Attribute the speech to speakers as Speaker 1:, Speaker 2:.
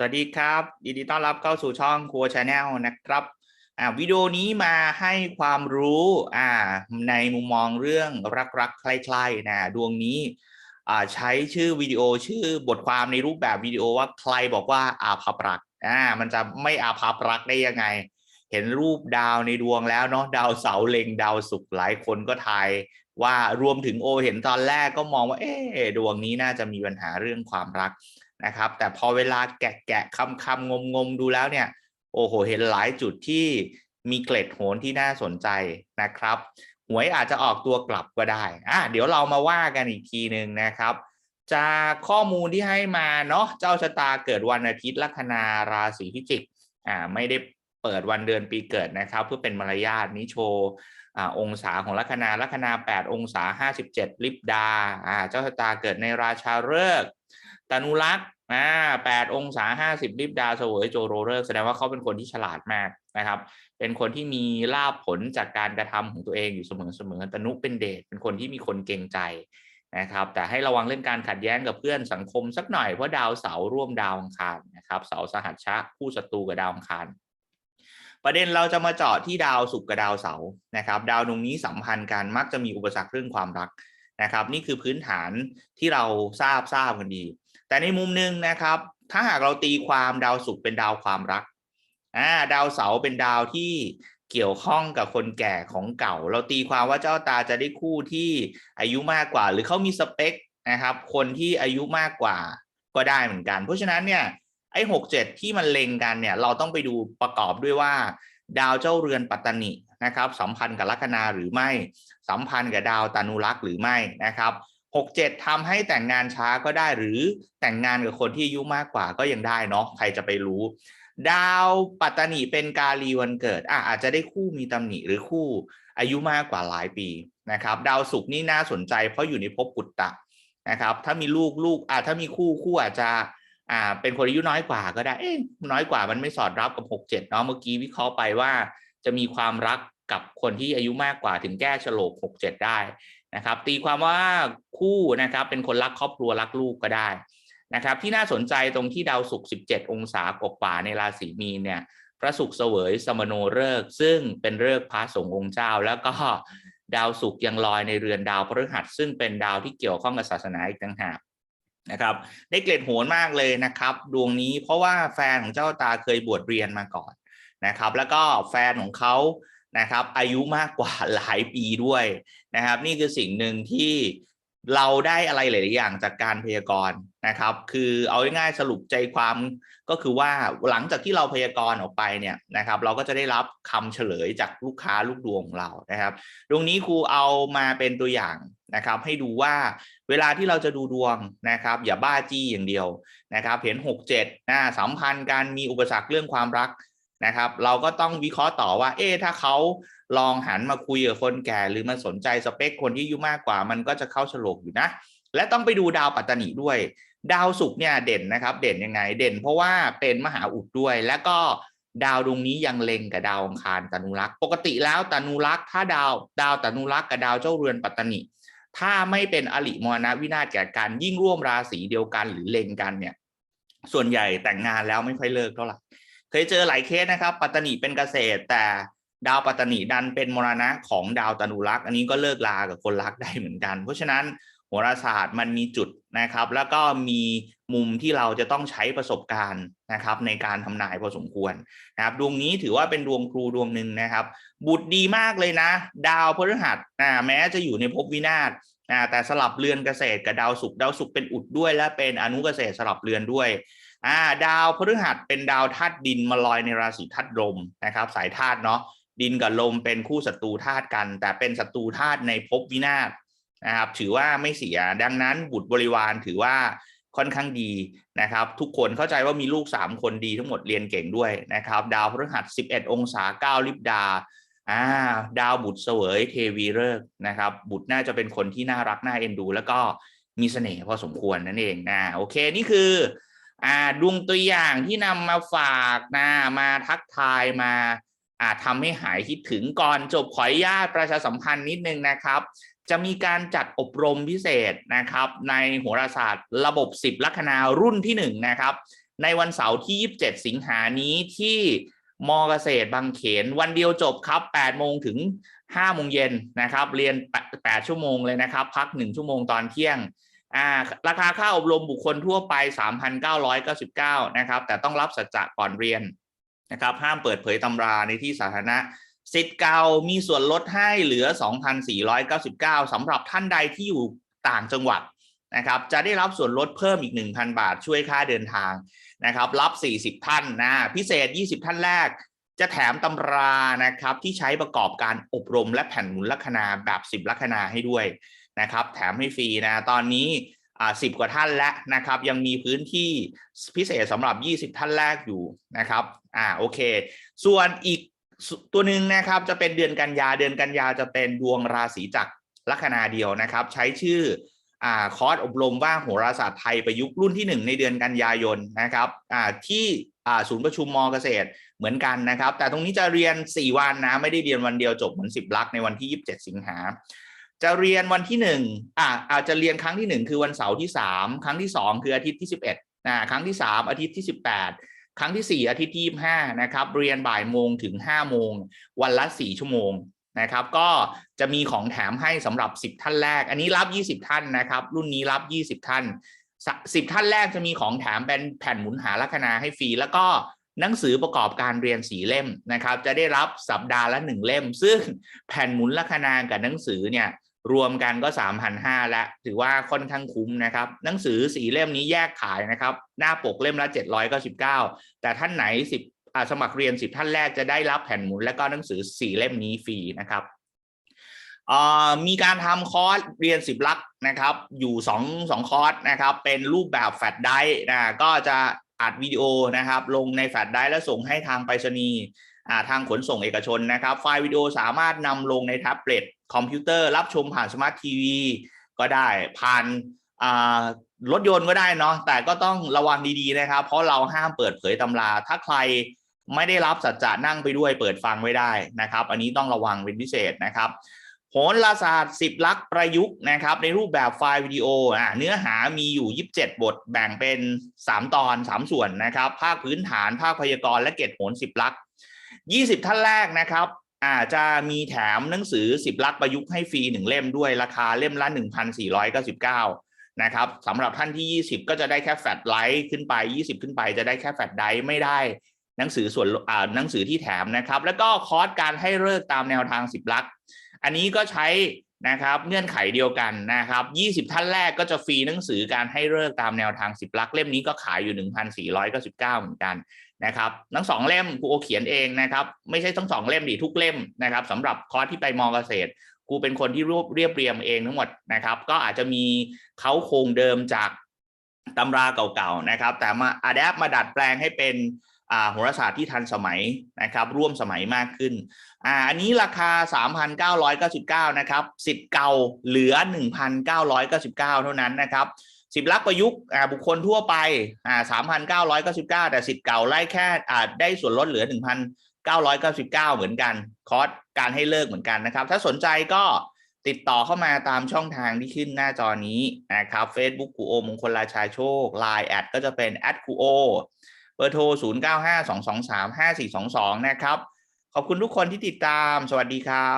Speaker 1: สวัสดีครับยินดีต้อนรับเข้าสู่ช่องครัวชาแนลนะครับอ่าวิดีโอนี้มาให้ความรู้อ่าในมุมมองเรื่องรักๆใคล้ๆนะดวงนี้อ่าใช้ชื่อวิดีโอชื่อบทความในรูปแบบวิดีโอว่าใครบอกว่าอาภัพรักอ่ามันจะไม่อาภัพรักได้ยังไง เห็นรูปดาวในดวงแล้วเนาะดาวเสาร์เล็งดาวศุกร์หลายคนก็ทายว่ารวมถึงโอเห็นตอนแรกก็มองว่าเอ๊ดวงนี้น่าจะมีปัญหาเรื่องความรัก นะครับ แต่พอเวลาแกะแกะคำคำงมงมดูแล้วเนี่ย โอ้โห เห็นหลายจุดที่มีเกล็ดโหนที่น่าสนใจนะครับหวยอาจจะออกตัวกลับก็ได้อะเดี๋ยวเรามาว่ากันอีกทีหนึ่งนะครับ จากข้อมูลที่ให้มาเนาะเจ้าชะตาเกิดวันอาทิตย์ลัคนาราศีพิจิกอ่าไม่ได้เปิดวันเดือนปีเกิดนะครับ เพื่อเป็นมารยาทนี้โชว์อ่าองศาของลัคนาลัคนา 8 องศา 57 ลิบดาอ่าเจ้าชะตาเกิดในราชาฤกษ์ ตนุรักษ์อ่า8องศา50ลิบดาเสวยโจโรฤกษ์แสดงว่าเขาเป็นคนที่ฉลาดมากนะครับ เป็นคนที่มีลาภผลจากการกระทำของตัวเองอยู่เสมอๆตนุเป็นเดชเป็นคนที่มีคนเก่งใจนะครับ แต่ให้ระวังเรื่องการขัดแย้งกับเพื่อนสังคมสักหน่อยเพราะดาวเสาร่วมดาวอังคารนะครับเสาร์สหัชชะคู่ศัตรูกับดาวอังคารประเด็นเราจะมาเจาะที่ดาวศุกร์กับดาวเสาร์นะครับ ดาวดวงนี้สัมพันธ์กันมักจะมีอุปสรรคเรื่องความรัก นะครับ นี่คือพื้นฐานที่เราทราบทราบกันดี แต่ในมุมหนึ่งนะครับ ถ้าหากเราตีความดาวศุกร์เป็นดาวความรักอ่าดาวเสาร์เป็นดาวที่เกี่ยวข้องกับคนแก่ของเก่า เราตีความว่าเจ้าตาจะได้คู่ที่อายุมากกว่า หรือเขามีสเปคนะครับ คนที่อายุมากกว่าก็ได้เหมือนกัน เพราะฉะนั้นเนี่ยไอ้หกเจ็ดที่มันเล็งกันเนี่ย เราต้องไปดูประกอบด้วยว่า ดาวเจ้าเรือนปัตตนิ นะครับสัมพันธ์กับลัคนาหรือไม่ สัมพันธ์กับดาวตานุรักษ์หรือไม่นะครับหกเจ็ดทำให้แต่งงานช้าก็ได้หรือแต่งงานกับคนที่อายุมากกว่าก็ยังได้เนาะใครจะไปรู้ ดาวปัตตานิเป็นกาลีวันเกิดอะอาจจะได้คู่มีตำหนิหรือคู่อายุมากกว่าหลายปีนะครับ ดาวศุกร์นี่น่าสนใจเพราะอยู่ในภพปุตตะนะครับ ถ้ามีลูกลูกอะถ้ามีคู่คู่อาจจะอ่าเป็นคนอายุน้อยกว่าก็ได้เอ๊ะน้อยกว่ามันไม่สอดรับกับหกเจ็ดเนาะเมื่อกี้วิเคราะห์ไปว่า จะมีความรักกับคนที่อายุมากกว่าถึงแก้ฉลกหกเจ็ดได้นะครับ ตีความว่าคู่นะครับเป็นคนรักครอบครัวรักลูกก็ได้นะครับ ที่น่าสนใจตรงที่ดาวศุกร์17 องศากว่าในราศีมีนเนี่ยพระศุกร์เสวยสมโนฤกษ์ซึ่งเป็นฤกษ์พระสงฆ์องค์เจ้า แล้วก็ดาวศุกร์ยังลอยในเรือนดาวพฤหัสซึ่งเป็นดาวที่เกี่ยวข้องกับศาสนาอีกต่างหากนะครับ ได้เกรดโหนมากเลยนะครับ ดวงนี้เพราะว่าแฟนของเจ้าตาเคยบวชเรียนมาก่อน นะครับ แล้วก็แฟนของเขานะครับ อายุมากกว่าหลายปีด้วยนะครับ นี่คือสิ่งหนึ่งที่เราได้อะไรหลาย ๆ อย่างจากการพยากรณ์นะครับ คือเอาง่ายๆสรุปใจความก็คือว่าหลังจากที่เราพยากรณ์ออกไปเนี่ยนะครับ เราก็จะได้รับคำเฉลยจากลูกค้าลูกดวงของเรานะครับดวงนี้ครูเอามาเป็นตัวอย่างนะครับ ให้ดูว่าเวลาที่เราจะดูดวงนะครับ อย่าบ้าจี้อย่างเดียวนะครับ เห็นหกเจ็ดนะสัมพันธ์การมีอุปสรรคเรื่องความรัก นะครับ เราก็ต้องวิเคราะห์ต่อว่า เอ๊ถ้าเขาลองหันมาคุยกับคนแก่ หรือมาสนใจสเปคคนที่อายุมากกว่า มันก็จะเข้าฉลกอยู่นะ และต้องไปดูดาวปัตตานิด้วย ดาวศุกร์เนี่ยเด่นนะครับ เด่นยังไง เด่น เพราะว่าเป็นมหาอุดด้วย แล้วก็ดาวดวงนี้ยังเล็งกับดาวอังคารตนุรักษ์ ปกติแล้วตนุรักษ์ถ้าดาวดาวตนุรักษ์กับดาวเจ้าเรือนปัตตานิถ้าไม่เป็นอริมรณวินาศแก่กันยิ่งร่วมราศีเดียวกันหรือเล็งกันเนี่ย ส่วนใหญ่แต่งงานแล้วไม่ค่อยเลิกเท่าไหร่ เคยเจอหลายเคสนะครับ ปัตตานิเป็นเกษตร แต่ดาวปัตตานิดันเป็นมรณะของดาวตนุรักษ์อันนี้ก็เลิกลากับคนรักได้เหมือนกัน เพราะฉะนั้นโหราศาสตร์มันมีจุดนะครับ แล้วก็มีมุมที่เราจะต้องใช้ประสบการณ์นะครับ ในการทำนายพอสมควรนะครับ ดวงนี้ถือว่าเป็นดวงครูดวงหนึ่งนะครับ บุตรดีมากเลยนะ ดาวพฤหัสนะแม้จะอยู่ในภพวินาศนะแต่สลับเรือนเกษตรกับดาวศุกร์ดาวศุกร์เป็นอุดด้วยและเป็นอนุเกษตรสลับเรือนด้วย อ่าดาวพฤหัสเป็นดาวธาตุดินมาลอยในราศีธาตุลมนะครับ สายธาตุเนาะดินกับลมเป็นคู่ศัตรูธาตุกัน แต่เป็นศัตรูธาตุในภพวินาศนะครับถือว่าไม่เสียดังนั้นบุตรบริวารถือว่าค่อนข้างดีนะครับ ทุกคนเข้าใจว่ามีลูก 3 คนดีทั้งหมดเรียนเก่งด้วยนะครับ ดาวพฤหัส 11 องศา 9 ลิบดาอ่าดาวบุตรเสวยเทวีฤกษ์นะครับ บุตรน่าจะเป็นคนที่น่ารักน่าเอ็นดู แล้วก็มีเสน่ห์พอสมควรนั่นเองนะโอเคนี่คือ อ่าดวงตัวอย่างที่นำมาฝากนะมาทักทายมาอาทำให้หายคิดถึงก่อนจบขออนุญาตประชาสัมพันธ์นิดนึงนะครับ จะมีการจัดอบรมพิเศษนะครับ ในโหราศาสตร์ระบบ 10 ลัคนารุ่นที่ 1 นะครับ ในวันเสาร์ที่ 27 สิงหานี้ที่มอเกษตรบางเขนวันเดียวจบครับ8โมงถึง5โมงเย็นนะครับ เรียน 8 ชั่วโมงเลยนะครับ พัก 1 ชั่วโมงตอนเที่ยง อ่าราคาค่าอบรมบุคคลทั่วไป 3,999 นะครับ แต่ต้องรับสัจจะก่อนเรียนนะครับ ห้ามเปิดเผยตำราในที่สาธารณะสิทธิ์เก่ามีส่วนลดให้เหลือ 2,499สำหรับท่านใดที่อยู่ต่างจังหวัดนะครับ จะได้รับส่วนลดเพิ่มอีก 1,000 บาทช่วยค่าเดินทางนะครับ รับ 40 ท่านนะพิเศษ 20 ท่านแรก จะแถมตำรานะครับที่ใช้ประกอบการอบรมและแผ่นหมุนลัคนาแบบ 10 ลัคนาให้ด้วย นะครับ แถมให้ฟรีนะ ตอนนี้อ่า10กว่าท่านแล้วนะครับ ยังมีพื้นที่พิเศษสำหรับ 20 ท่านแรกอยู่นะครับ อ่าโอเค ส่วนอีกตัวหนึ่งนะครับจะเป็นเดือนกันยาเดือนกันยาจะเป็นดวงราศีจักรลัคนาเดียวนะครับ ใช้ชื่ออ่าคอร์สอบรมว่าโหราศาสตร์ไทยประยุกต์รุ่นที่ 1 ในเดือนกันยายนนะครับอ่าที่อ่าศูนย์ประชุมมอเกษตรเหมือนกันนะครับ แต่ตรงนี้จะเรียน 4 วันนะ ไม่ได้เรียนวันเดียวจบเหมือน 10 ลักในวันที่ 27 สิงหา จะเรียนวันที่1อ่าอาจจะเรียนครั้งที่1คือวันเสาร์ที่3ครั้งที่2คืออาทิตย์ที่11นะครั้งที่3อาทิตย์ที่18ครั้งที่4อาทิตย์ที่25นะครับ เรียนบ่ายโมงถึง5โมง วันละ4ชั่วโมงนะครับ ก็จะมีของแถมให้สำหรับ10ท่านแรก อันนี้รับ20ท่านนะครับ รุ่นนี้รับ20ท่าน10ท่านแรกจะมีของแถมเป็นแผ่นหมุนหาลัคนาให้ฟรีแล้วก็หนังสือประกอบการเรียนสีเล่มนะครับ จะได้รับสัปดาห์ละหนึ่งเล่ม ซึ่งแผ่นหมุนลัคนากับหนังสือเนี่ย รวมกันก็ 3,500แล้วถือว่าค่อนข้างคุ้มนะครับ หนังสือสีเล่มนี้แยกขายนะครับ หน้าปกเล่มละ 799 แต่ท่านไหน 10สมัครเรียน 10 ท่านแรกจะได้รับแผ่นหมุนและก็หนังสือสีเล่มนี้ฟรีนะครับอ่ามีการทำคอร์สเรียน10ลักนะครับ อยู่2 2คอร์สนะครับ เป็นรูปแบบแฟลชไดรฟ์นะก็จะอัดวิดีโอนะครับ ลงในแฟลชไดรฟ์แล้วส่งให้ทางไปรษณีย์ ทางขนส่งเอกชนนะครับ ไฟล์วิดีโอสามารถนำลงในแท็บเล็ตคอมพิวเตอร์รับชมผ่านสมาร์ททีวีก็ได้ผ่านรถยนต์ก็ได้เนาะแต่ก็ต้องระวังดีๆนะครับ เพราะเราห้ามเปิดเผยตำรา ถ้าใครไม่ได้รับสัจจะนั่งไปด้วยเปิดฟังไม่ได้นะครับ อันนี้ต้องระวังเป็นพิเศษนะครับโหราศาสตร์10ลักษ์ประยุกต์นะครับ ในรูปแบบไฟล์วิดีโออ่าเนื้อหามีอยู่ 27 บทแบ่งเป็น 3 ตอน 3 ส่วนนะครับ ภาคพื้นฐานภาคพยากรณ์และเกตโหน10ลักษ์ 20 ท่านแรกนะครับ อาจะมีแถมหนังสือ 10 ลักษ์ประยุกต์ให้ฟรีหนึ่งเล่มด้วยราคาเล่มละ 1,499 นะครับสำหรับท่านที่ 20 ก็จะได้แค่แฟลชไลท์ขึ้นไป 20 ขึ้นไปจะได้แค่แฟลชไดร์ไม่ได้หนังสือส่วนอ่าหนังสือที่แถมนะครับ แล้วก็คอร์สการให้เลิกตามแนวทาง 10 ลักษ์อันนี้ก็ใช้นะครับเงื่อนไขเดียวกันนะครับ 20 ท่านแรกก็จะฟรีหนังสือการให้เลิกตามแนวทาง 10 ลักษ์เล่มนี้ก็ขายอยู่ 1,499 เหมือนกัน นะครับทั้งสองเล่มครูโอเขียนเองนะครับ ไม่ใช่ทั้งสองเล่มดิทุกเล่มนะครับสำหรับคอร์สที่ไปมอเกษตรครูเป็นคนที่รวบเรียบเรียงเองทั้งหมดนะครับ ก็อาจจะมีเขาโครงเดิมจากตำราเก่าๆนะครับ แต่มาอัดแอปมาดัดแปลงให้เป็นโหราศาสตร์ที่ทันสมัยนะครับ ร่วมสมัยมากขึ้นอ่าอันนี้ราคา 3,999 นะครับสิทธิ์เก่าเหลือ 1,999 เท่านั้นนะครับ สิบลักษ์ประยุกต์บุคคลทั่วไปอ่าสามพันเก้าร้อยเก้าสิบเก้าแต่สิทธิ์เก่าไล่แค่อ่าได้ส่วนลดเหลือหนึ่งพันเก้าร้อยเก้าสิบเก้าเหมือนกัน คอร์สการให้เลิกเหมือนกันนะครับ ถ้าสนใจก็ติดต่อเข้ามาตามช่องทางที่ขึ้นหน้าจอนี้นะครับ Facebook คูโอมงคลราชาโชค Line แอดก็จะเป็นแอดคูโอเบอร์โทร 0 9 5 2 2 3 5 4 2 2 นะครับ ขอบคุณทุกคนที่ติดตาม สวัสดีครับ